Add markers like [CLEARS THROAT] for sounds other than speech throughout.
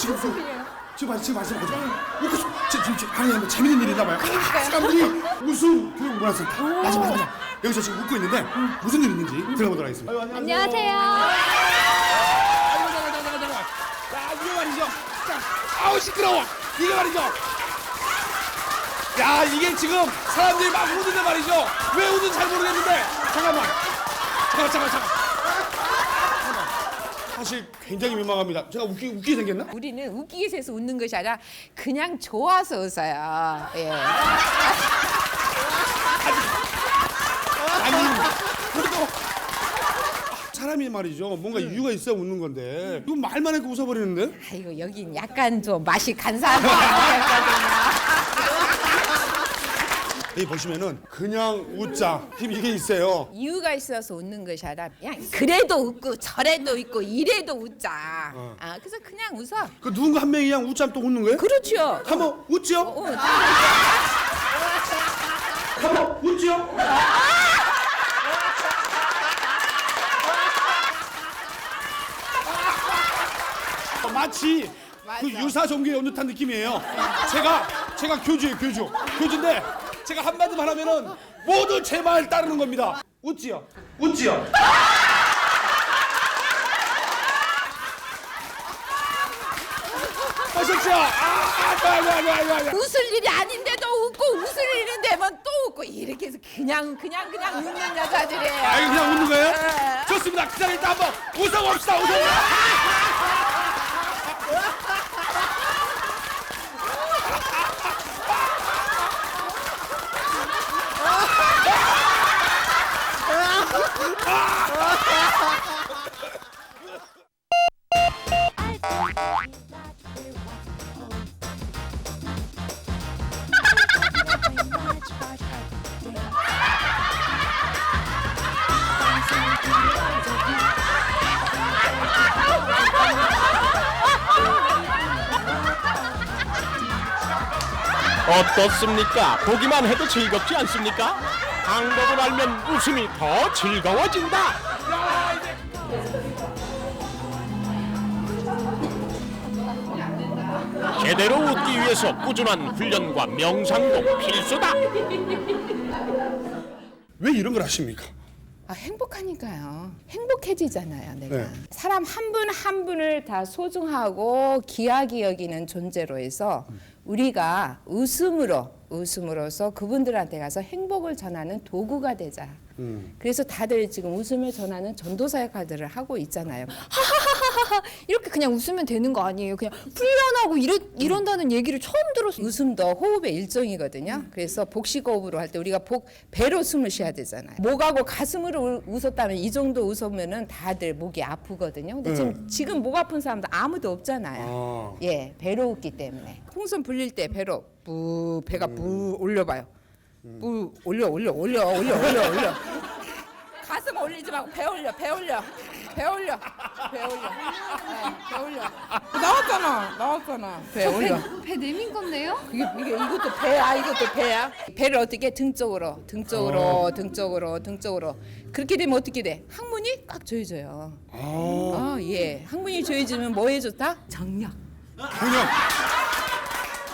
지금 좀 지금 마시 지금 마시 마시 웃고 싶- 지금 지금 지금 아니 뭐 재밌는 일이 있나 봐요. 아, 사람들이 웃음 교육 문화센터 맞아 맞아 맞아 여기서 지금 웃고 있는데 무슨 일 있는지 들어보도록 하겠습니다. 아유, 안녕하세요. 아이고 잠깐 잠깐 잠깐 잠깐 야 이게 말이죠. 자, 아우 시끄러워. 이게 말이죠. 야 이게 지금 사람들이 막 웃는데 말이죠. 왜 웃는지 잘 모르겠는데. 잠깐만. 잠깐 잠깐 잠깐 잠깐만. 사실 굉장히 민망합니다 제가 웃기 웃기 생겼나? 우리는 웃기게 해서 웃는 것이 아니라 그냥 좋아서 웃어요. 예. 아니 그래도 사람이 말이죠 뭔가 이유가 있어야 웃는 건데 이거 말만 해도 웃어버리는데 아이고 여긴 약간 좀 맛이 간사한 거거든요. 여기 보시면은 그냥 웃자 힘 이게 있어요 이유가 있어서 웃는 것이 아니라 그냥 그래도 웃고 저래도 웃고 이래도 웃자. 아 그래서 그냥 웃어. 그 누군가 한 명이 그냥 웃자면 또 웃는 거예요? 그렇죠. 한번 웃지요? 어, 한번 웃지요? 어, 마치 그 유사 종교에 온 듯한 느낌이에요. 제가 제가 교주예요 교주 교주인데 제가 한마디만 하면은 모두 제 말 따르는 겁니다. 웃지요? 웃지요? 하셨죠? 아, 좋아, 좋아, 좋아, 좋아. 웃을 일이 아닌데도 웃고 웃을 일이 되면 또 웃고 이렇게 해서 그냥 그냥 그냥 웃는 여자들이에요. 아, 이거 그냥 웃는 거예요? 네. 좋습니다. 그 자리에 일단 한번 웃어봅시다. 웃어봅시다. 어떻습니까? 보기만 해도 즐겁지 않습니까? 방법을 알면 웃음이 더 즐거워진다. 제대로 웃기 위해서 꾸준한 훈련과 명상도 필수다. 왜 이런 걸 하십니까? 아, 행복하니까요. 행복해지잖아요, 내가. 네. 사람 한 분 한 분을 다 소중하고 귀하게 여기는 존재로 해서 우리가 웃음으로 웃음으로써 그분들한테 가서 행복을 전하는 도구가 되자. 그래서 다들 지금 웃음을 전하는 전도사 역할들을 하고 있잖아요. 하하하하 이렇게 그냥 웃으면 되는 거 아니에요? 그냥 훈련하고 이러, 이런다는 얘기를 처음 들었어요. 웃음도 호흡의 일종이거든요. 그래서 복식호흡으로 할 때 우리가 복 배로 숨을 쉬어야 되잖아요. 목하고 가슴으로 울- 웃었다면 이 정도 웃으면은 다들 목이 아프거든요. 근데 지금 지금 목 아픈 사람도 아무도 없잖아요. 아. 예, 배로 웃기 때문에 풍선 불릴 때 배로 뿌 배가 뿌 올려봐요. 뿌 올려 올려 올려 올려 올려 올려. 가슴 올리지 말고 배 올려 배 올려. 배 올려. 배 올려. 네, 배 올려. 나왔잖아 나왔잖아. 배 올려. 배 내민 건데요? 이게 이게 이것도 배야 이것도 배야? 배를 어떻게 등 쪽으로 등 쪽으로 등 쪽으로 등 쪽으로. 그렇게 되면 어떻게 돼? 항문이 꽉 조여져요. 아, 아예. 항문이 조여지면 뭐에 좋다? 정력. 그냥.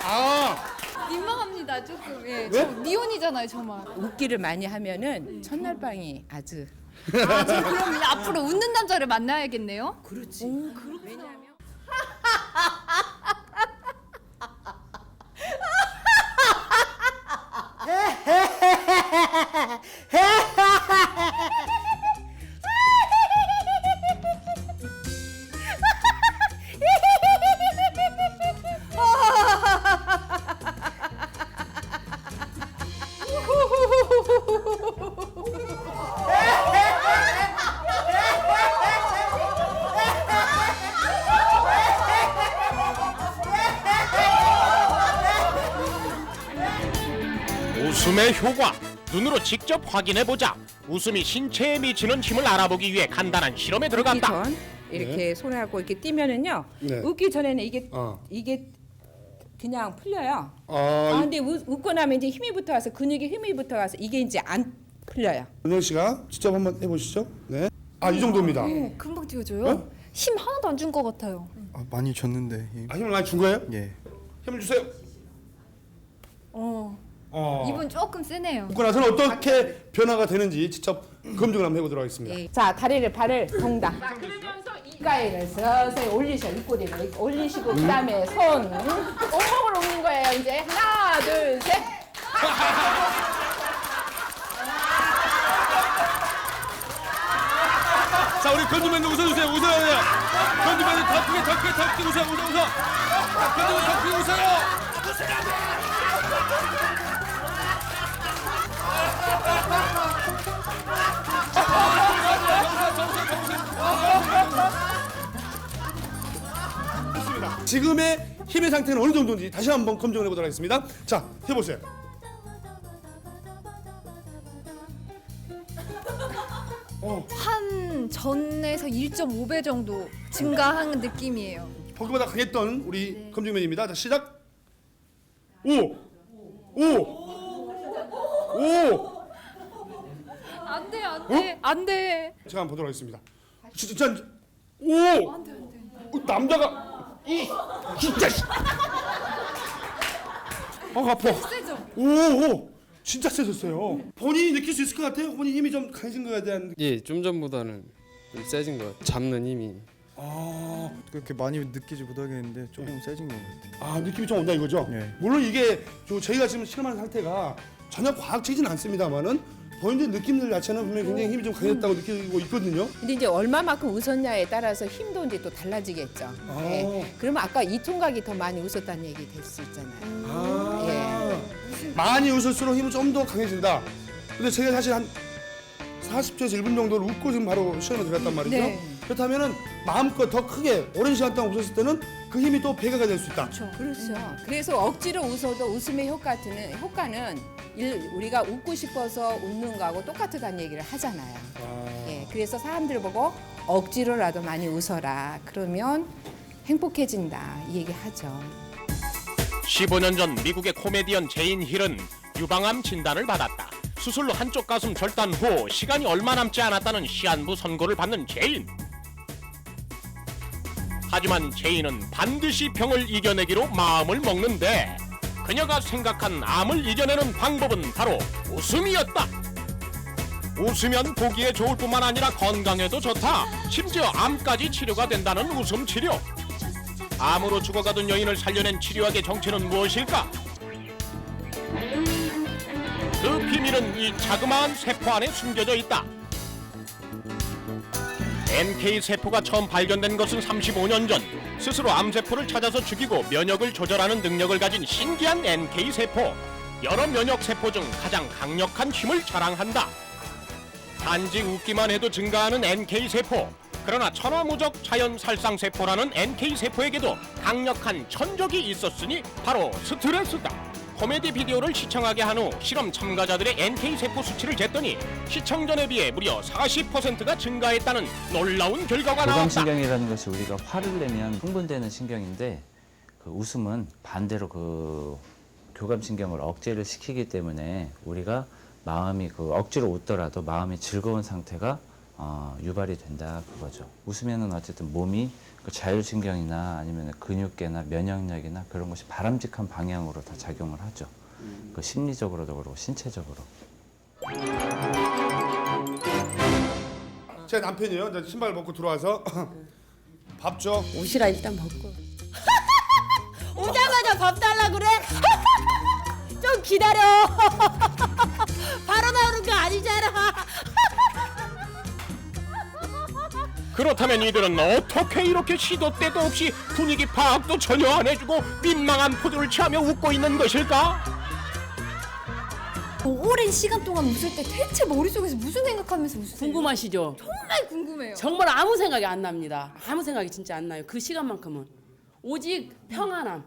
아, 민망합니다 조금. 예, 왜? 저 미혼이잖아요 정말. 웃기를 많이 하면은 첫날 방이 아주 아, 저 그럼 앞으로 웃는 남자를 만나야겠네요. 그렇지 왜냐하면 [LAUGHS] 직접 확인해 보자. 웃음이 신체에 미치는 힘을 알아보기 위해 간단한 실험에 웃기 들어간다. 전 이렇게 손하고 이렇게 뛰면은요 네. 웃기 전에는 이게 어. 이게 그냥 풀려요. 아 아, 근데 웃, 웃고 나면 이제 힘이 붙어와서 근육에 힘이 붙어와서 이게 이제 안 풀려요. 은영 씨가 직접 한번 해보시죠. 네. 아, 이 정도입니다. 오, 금방 띄워줘요. 어? 힘 하나도 안 준 것 같아요. 아, 많이 줬는데 예. 아, 힘을 많이 준 거예요? 예. 힘을 주세요. 어, 어. 이분 조금 세네요. 웃고 나서는 어떻게 변화가 되는지 직접 검증을 한번 해보도록 하겠습니다. 예. 자 다리를 발을 동다. 자 그러면서 이 가위를 서서히 올리셔 입꼬리를 올리시고 그다음에 손 온몸을 옮는 거예요. 이제 하나 둘 셋. [LAUGHS] 자, 우리 건주맨도 웃어주세요. 웃어야 돼요. 건주맨도 더 크게, 더 크게, 더 크게 웃어요. 웃어, 웃어. 건주맨 더 크게 웃어요. 좋습니다. 지금의 힘의 상태는 어느 정도인지 다시 한번 검증을 해보도록 하겠습니다. 자, 해보세요. 한 전에서 1.5배 정도 증가한 느낌이에요. 거기보다 강했던 우리 검증맨입니다. 자 시작. 오, 오, 오. 안 돼, 안 돼, 안 돼. 제가 한번 보도록 하겠습니다. 진짜, 오. 어, 남자가 이 진짜. 씨. 아 아파. 세죠? 오, 오. 진짜 세졌어요. 본인이 느낄 수 있을 것 같아요. 본인 힘이 좀 강해진 거에 대한. 예, 좀 전보다는 좀 세진 것 같아요. 잡는 힘이. 아, 그렇게 많이 느끼지 못하겠는데 조금 세진 것 같아요. 아 느낌이 좀 온다 이거죠. 네. 물론 이게 저 저희가 지금 실험하는 상태가 전혀 과학적이진 않습니다만은 본인들 느낌들 자체는 분명히 굉장히 힘이 좀 강했다고 느끼고 있거든요. 근데 이제 얼마만큼 웃었냐에 따라서 힘도 이제 또 달라지겠죠. 예. 그러면 아까 이 통각이 더 많이 웃었다는 얘기 될 수 있잖아요. 아, 예. 많이 웃을수록 힘은 좀더 강해진다. 근데 제가 사실 한 40초에서 1분 정도를 웃고 지금 바로 시험에 들어갔단 말이죠. 네. 그렇다면은 마음껏 더 크게 오랜 시간 동안 웃었을 때는 그 힘이 또 배가가 될 수 있다. 그렇죠. 그래서 억지로 웃어도 웃음의 효과는 효과는 일- 우리가 웃고 싶어서 웃는 거하고 똑같다는 얘기를 하잖아요. 예, 그래서 사람들 보고 억지로라도 많이 웃어라. 그러면 행복해진다. 이 얘기 하죠. 15년 전 미국의 코미디언 제인 힐은 유방암 진단을 받았다. 수술로 한쪽 가슴 절단 후 시간이 얼마 남지 않았다는 시한부 선고를 받는 제인. 하지만 제인은 반드시 병을 이겨내기로 마음을 먹는데 그녀가 생각한 암을 이겨내는 방법은 바로 웃음이었다. 웃으면 보기에 좋을 뿐만 아니라 건강에도 좋다. 심지어 암까지 치료가 된다는 웃음 치료. 암으로 죽어가던 여인을 살려낸 치료학의 정체는 무엇일까? 그 비밀은 이 자그마한 세포 안에 숨겨져 있다. NK 세포가 처음 발견된 것은 35년 전 스스로 암세포를 찾아서 죽이고 면역을 조절하는 능력을 가진 신기한 NK 세포. 여러 면역 세포 중 가장 강력한 힘을 자랑한다. 단지 웃기만 해도 증가하는 NK 세포. 그러나 천하무적 자연 살상 세포라는 NK 세포에게도 강력한 천적이 있었으니 바로 스트레스다. 코미디 비디오를 시청하게 한 후 실험 참가자들의 NK 세포 수치를 쟀더니 시청 전에 비해 무려 40%가 증가했다는 놀라운 결과가 나왔다. 교감신경이라는 것이 우리가 화를 내면 흥분되는 신경인데 그 웃음은 반대로 그 교감신경을 억제를 시키기 때문에 우리가 마음이 그 억지로 웃더라도 마음이 즐거운 상태가 어, 유발이 된다 그거죠. 웃으면은 어쨌든 몸이 그 자율신경이나 아니면 근육계나 면역력이나 그런 것이 바람직한 방향으로 다 작용을 하죠. 그 심리적으로도 그렇고 신체적으로. 제 남편이요. 이제 신발 벗고 들어와서 [CLEARS THROAT] 밥 줘. 옷이라 일단 벗고 [LAUGHS] 오자마자 밥 달라 그래? [LAUGHS] 좀 기다려 [LAUGHS] 바로 나오는 거 아니잖아 그렇다면 이들은 어떻게 이렇게 시도 때도 없이 분위기 파악도 전혀 안 해주고 민망한 포즈를 취하며 웃고 있는 것일까? 오랜 시간 동안 웃을 때 대체 머릿속에서 무슨 생각하면서 웃으세요? 궁금하시죠? 정말 궁금해요. 정말 아무 생각이 안 납니다 아무 생각이 진짜 안 나요 그 시간만큼은 오직 평안함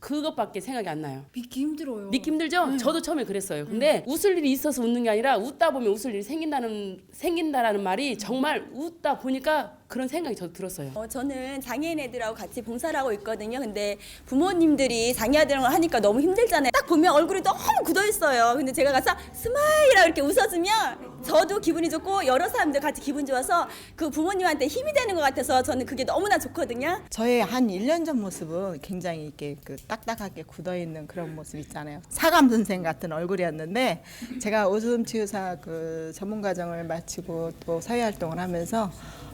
그것밖에 생각이 안 나요 믿기 힘들어요. 믿기 힘들죠? 저도 처음에 그랬어요. 근데 웃을 일이 있어서 웃는 게 아니라 웃다 보면 웃을 일이 생긴다는 생긴다라는 말이 정말 웃다 보니까 그런 생각이 저도 들었어요. 어, 저는 장애인 애들하고 같이 봉사를 하고 있거든요. 근데 부모님들이 장애 아들을 하니까 너무 힘들잖아요. 딱 보면 얼굴이 너무 굳어 있어요. 근데 제가 가서 스마일이라 이렇게 웃어주면 저도 기분이 좋고 여러 사람들 같이 기분 좋아서 그 부모님한테 힘이 되는 것 같아서 저는 그게 너무나 좋거든요. 저의 한 1년 전 모습은 굉장히 이렇게 그 딱딱하게 굳어 있는 그런 모습 있잖아요. 사감 선생 같은 얼굴이었는데 제가 웃음 치유사 그 전문 과정을 마치고 또 사회 활동을 하면서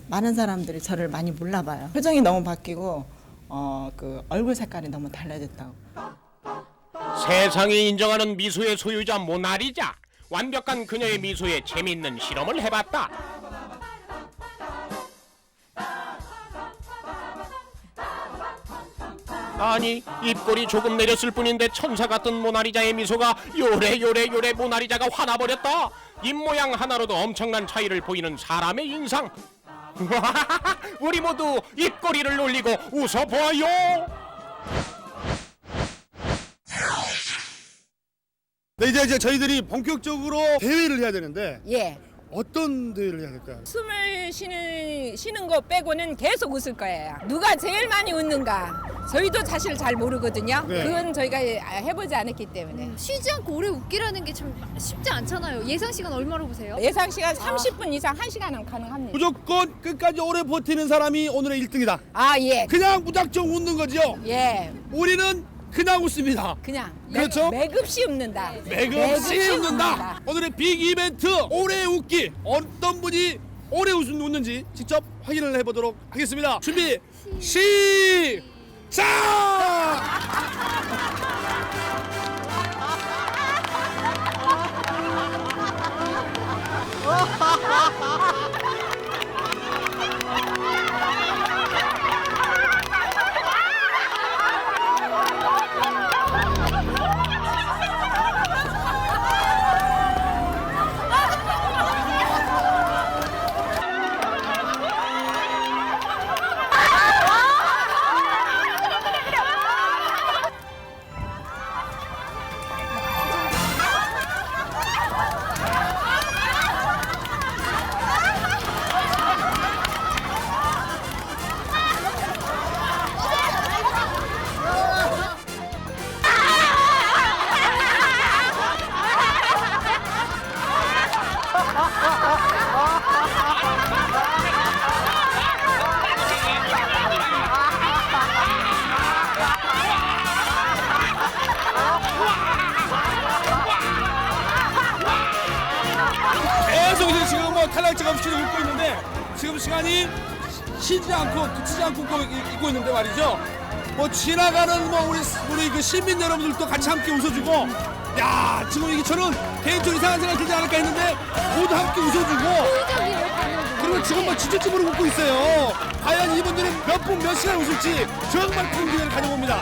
많은 사람들이 저를 많이 몰라봐요. 표정이 너무 바뀌고 어 그 얼굴 색깔이 너무 달라졌다고. 세상이 인정하는 미소의 소유자 모나리자 완벽한 그녀의 미소에 재밌는 실험을 해봤다 아니 입꼬리 조금 내렸을 뿐인데 천사 같은 모나리자의 미소가 요래 요래 요래 모나리자가 화나버렸다 입모양 하나로도 엄청난 차이를 보이는 사람의 인상 [LAUGHS] 우리 모두 입꼬리를 올리고 웃어보아요 네 이제 이제 저희들이 본격적으로 대회를 해야 되는데 예. 어떤 대회를 해야 될까요? 숨을 쉬는 쉬는 거 빼고는 계속 웃을 거예요. 누가 제일 많이 웃는가? 저희도 사실 잘 모르거든요. 네. 그건 저희가 해보지 않았기 때문에. 쉬지 않고 오래 웃기라는 게참 쉽지 않잖아요. 예상 시간 얼마로 보세요? 예상 시간 30분 이상 1시간은 가능합니다. 무조건 끝까지 오래 버티는 사람이 오늘의 1등이다. 아, 예. 그냥 무작정 웃는 거죠. 예. 우리는 그냥 웃습니다. 그냥 그렇죠? 매, 매급시 웃는다. 매급시 웃는다. 오늘의 빅 이벤트 오래 웃기 어떤 분이 오래 웃, 웃는지 직접 확인을 해보도록 하겠습니다. 준비 시작. [LAUGHS] 쉬지 않고 그치지 않고 있고 있는데 말이죠. 뭐 지나가는 뭐 우리 우리 그 시민 여러분들도 같이 함께 웃어주고 야 지금 이게 저는 개인적으로 이상한 생각 들지 않을까 했는데 모두 함께 웃어주고 그리고 지금 뭐 지긋지긋 웃고 있어요. 과연 이분들은 몇 분 몇 시간 웃을지 정말 큰 기대를 가져봅니다.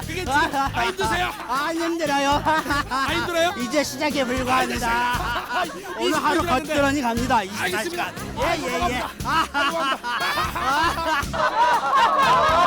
그게 지금 아, 힘드세요? 아 힘들어요. 아, 힘들어요? 이제 시작에 불과합니다. 오늘 하루 20분 지났는데. 거뜬히 갑니다. 24시간. 알겠습니다. 예예 예. [LAUGHS]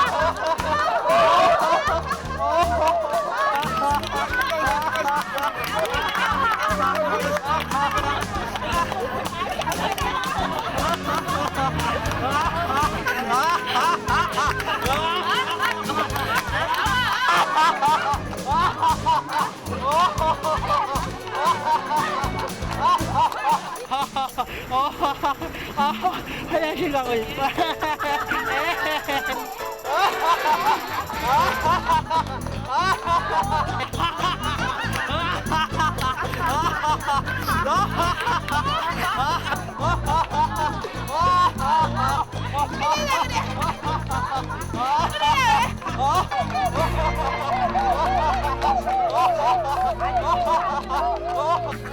화장실 가고 있어.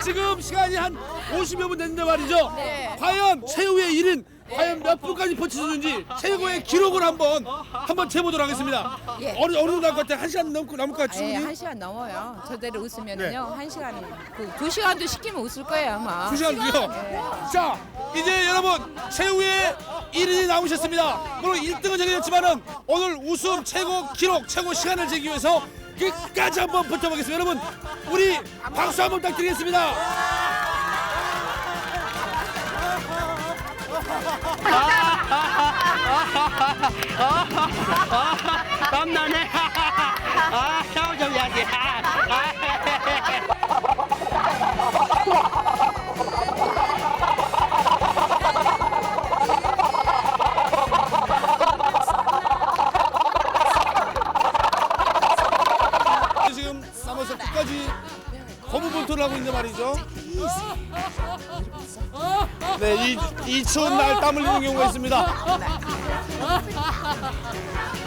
지금 시간이 한 50여 분 됐는데 말이죠. 과연 최후의 1인 과연 몇 분까지 버티셨는지 최고의 기록을 한번 한번 재보도록 하겠습니다. 예. 어느 어느 정도 날것 같아? 한 시간 넘고 남을 것? 예, 충분히? 한 시간 넘어요. 저대로 웃으면요, 한 시간, 그두 시간도 시키면 웃을 거예요 아마. 두 시간 뒤요. 자, 이제 여러분 최후의 1인이 나오셨습니다. 물론 1등은 정해졌지만은 오늘 웃음 최고 기록, 최고 시간을 재기 위해서 끝까지 한번 붙어보겠습니다. 여러분, 우리 박수 한번 부탁드리겠습니다. 땀나네. 아, 샤워 좀 해야지. 지금 네, 이, 이 추운 날 땀 흘리는 경우가 있습니다.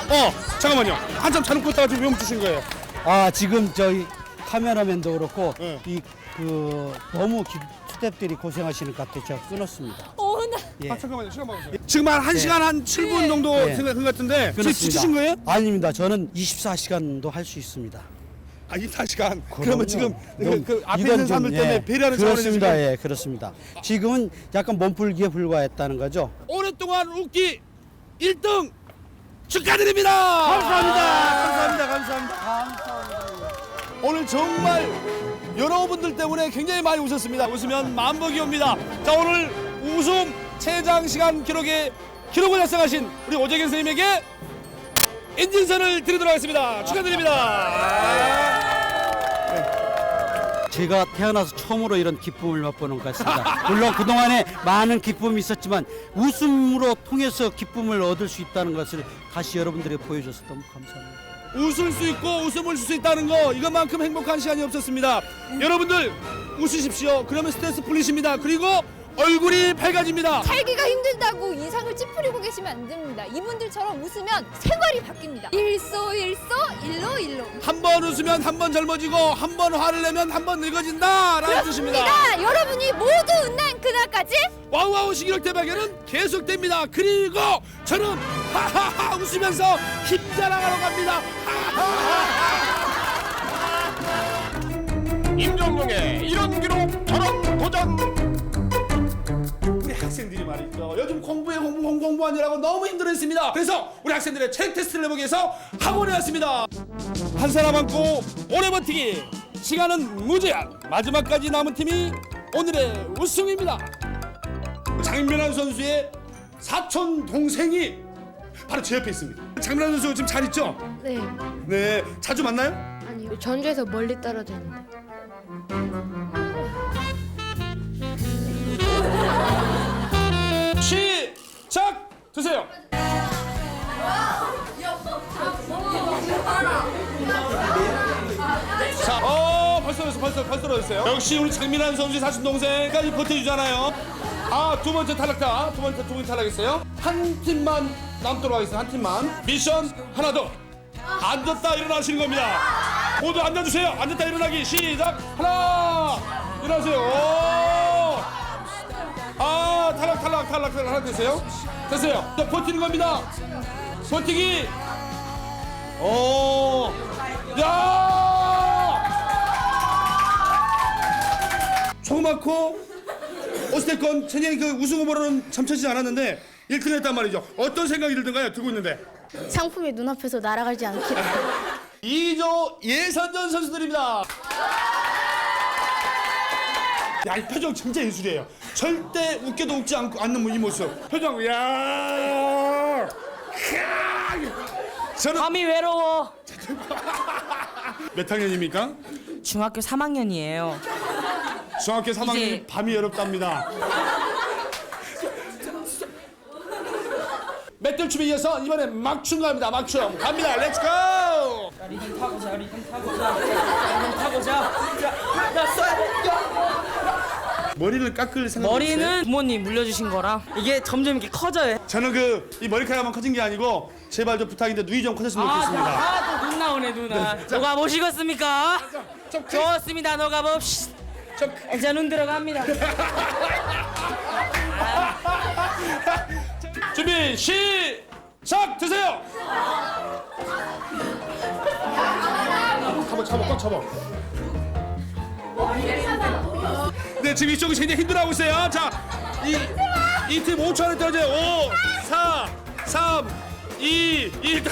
어, 잠깐만요. 한참 잘놓고 있다가 지금 왜 멈추신 거예요? 아 지금 저희 카메라맨도 그렇고 네. 이 그 너무 기, 스탭들이 고생하시는 것 같아 제가 끊었습니다. 어, 나 예. 아, 잠깐만요. 시간 봐보세요. 지금 한 1시간 한 7분 정도 네. 생각한 것 같은데 지금 끊었습니다. 지치신 거예요? 아닙니다. 저는 24시간도 할 수 있습니다. 아, 24시간. 그러면. 지금 그, 그 앞에 있는 좀, 사람들 때문에 예, 배려하는 그렇습니다. 예, 그렇습니다. 지금은 약간 몸풀기에 불과했다는 거죠. 오랫동안 웃기 1등 축하드립니다. 감사합니다. 감사합니다. 감사합니다. 오늘 정말 여러분들 때문에 굉장히 많이 웃었습니다. 웃으면 만복이 옵니다. 자 오늘 웃음 최장 시간 기록에 기록을 달성하신 우리 오재경 선생님에게 인증선을 드리도록 하겠습니다. 축하드립니다. 제가 태어나서 처음으로 이런 기쁨을 맛보는 것 같습니다. 물론 그동안에 많은 기쁨이 있었지만 웃음으로 통해서 기쁨을 얻을 수 있다는 것을 다시 여러분들에게 보여줘서 너무 감사합니다. 웃을 수 있고 웃음을 줄 수 있다는 거 이것만큼 행복한 시간이 없었습니다. 여러분들 웃으십시오. 그러면 스트레스 풀리십니다. 그리고 얼굴이 밝아집니다. 살기가 힘들다고 이상을 찌푸리고 계시면 안 됩니다. 이분들처럼 웃으면 생활이 바뀝니다. 일소일소 일로 일로. 한 번 웃으면 한 번 젊어지고 한 번 화를 내면 한 번 늙어진다라는 뜻입니다. 그렇습니다. 여러분이 모두 웃는 그날까지 와우와우 시기력 대박에는 계속됩니다. 그리고 저는 하하하 웃으면서 힘 자랑하러 갑니다. 임종용의 이런 기록 저런 도전 요즘 공부에 공부 공부 공부하느라고 너무 힘들어했습니다. 그래서 우리 학생들의 체력 테스트를 해보기 위해서 학원에 왔습니다. 한 사람 안고 오래 버티기. 시간은 무제한. 마지막까지 남은 팀이 오늘의 우승입니다. 장민환 선수의 사촌 동생이 바로 제 옆에 있습니다. 장민환 선수 지금 잘 있죠? 네. 네. 자주 만나요? 아니요. 전주에서 멀리 떨어져 있는데. [LAUGHS] 드세요. 자, 어 벌써 벌써 벌써 벌써 떨어졌어요. 역시 우리 장민환 선수의 사촌 동생까지 버텨주잖아요. 아 두 번째 탈락자, 두 번째 두 번째 탈락했어요. 한 팀만 남도록 하겠습니다. 한 팀만 미션 하나 더. 앉았다 일어나시는 겁니다. 모두 앉아주세요. 앉았다 일어나기 시작. 하나 일어나세요. 오. 아 탈락 탈락 탈락 탈락 하나 됐어요 됐어요. 자, 버티는 겁니다. 버티기. 오야! 조그맣고 어찌됐건 천연이 그 우승 후보로는 참쳐지지 않았는데 1등 했단 말이죠. 어떤 생각이 들던가요? 들고 있는데. 상품이 눈앞에서 날아가지 않기를. 2조 [LAUGHS] 예선전 선수들입니다. 야, 이 표정 진짜 예술이에요. 절대 웃겨도 웃지 않고 않는 이 모습. 표정, 야. 저는 밤이 외로워. 몇 학년입니까? 중학교 3학년이에요. 중학교 3학년 이제- 밤이 어렵답니다. 맷돌춤에 이어서 이번엔 막춤 갑니다. 막춤 갑니다. 렛츠 고! 리듬 타고자, 리듬 타고자, 리듬 타고자. 야, 쏴야 머리를 깎을 생각 머리는 부모님 물려주신 거라 이게 점점 이렇게 커져요. 저는 그 이 머리카락만 커진 게 아니고 제발 좀 부탁인데 눈이 좀 커졌으면 좋겠습니다. 아, 또눈 나오네 누나. 너가 보시겠습니까? 좀 크- 좋습니다. 너가 봅시. 좀 자, 눈 들어갑니다. [LAUGHS] 준비 시작 드세요. 한번 잡아 꽉 잡아. 네 지금 이쪽이 굉장히 힘들어하고 있어요. 자 이 이팀 5초 안에 떨어져요. 5, 4, 3, 2, 1, 2, 1.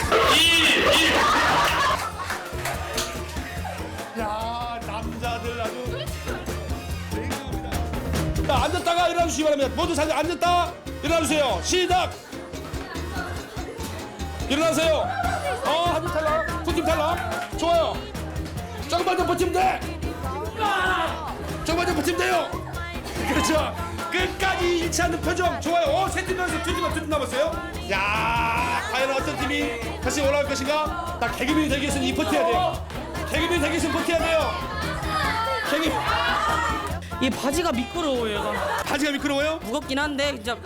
야 남자들 아주. 자 앉았다가 일어나 주시기 바랍니다. 모두 사진 앉았다 일어나 주세요. 시작. 일어나세요. 어, 한팀 탈락, 두팀 탈락. 좋아요. 조금만 더 버티면 돼. 더 버티면 돼요. 그렇죠. 끝까지 잃지 않는 표정. 좋아요. 어, 세팀 남았어요. 두 팀, 두팀 남았어요. 야, 과연 어떤 팀이 다시 올라올 것인가? 나 개그맨이 되기 위해서는 이 버텨야 돼요. 개그맨이 되기 위해서는 버텨야 돼요. 개그 이 바지가 미끄러워요 얘가 바지가 미끄러워요? 무겁긴 한데 진짜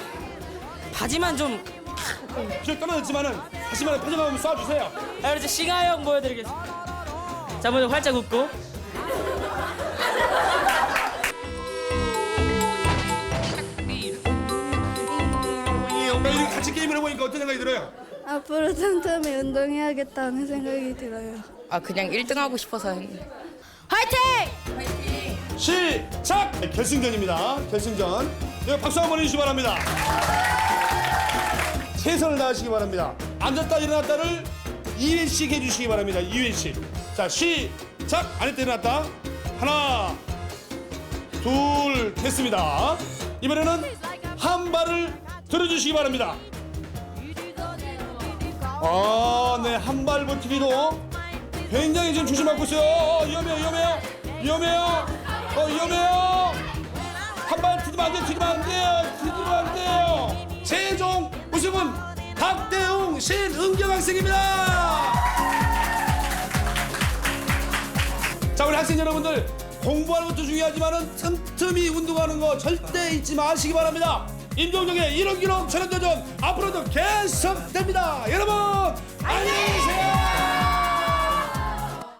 바지만 좀저 떨어졌지만은 다시만 표정 한번 쏴주세요. 아, 이제 싱하형 보여드리겠습니다 자 먼저 활짝 웃고 해보니까 어떤 생각이 들어요? 앞으로 틈틈이 운동해야겠다는 생각이 들어요. 아 그냥 1등 하고 싶어서 했는데. 시작! 네, 결승전입니다. 결승전. 네, 박수 한번 해주시기 바랍니다. 최선을 다하시기 바랍니다. 앉았다 일어났다를 2회씩 해주시기 바랍니다. 2회씩. 자, 시작! 앉았다 일어났다. 하나, 둘, 됐습니다. 이번에는 한 발을 들어주시기 바랍니다. 아, 네, 한발 버티기도 굉장히 지금 조심하고 있어요. 어, 위험해요, 위험해요, 위험해요. 어, 위험해요. 한발 튀기면 안 돼요, 튀기면 안 돼요, 튀기면 안 돼요. 최종 우승은 박대웅 신은경 학생입니다. 자, 우리 학생 여러분들 공부하는 것도 중요하지만은 틈틈이 운동하는 거 절대 잊지 마시기 바랍니다. 임종정의 이런 기록 촬영 도전 앞으로도 계속됩니다. 여러분 안녕히 계세요.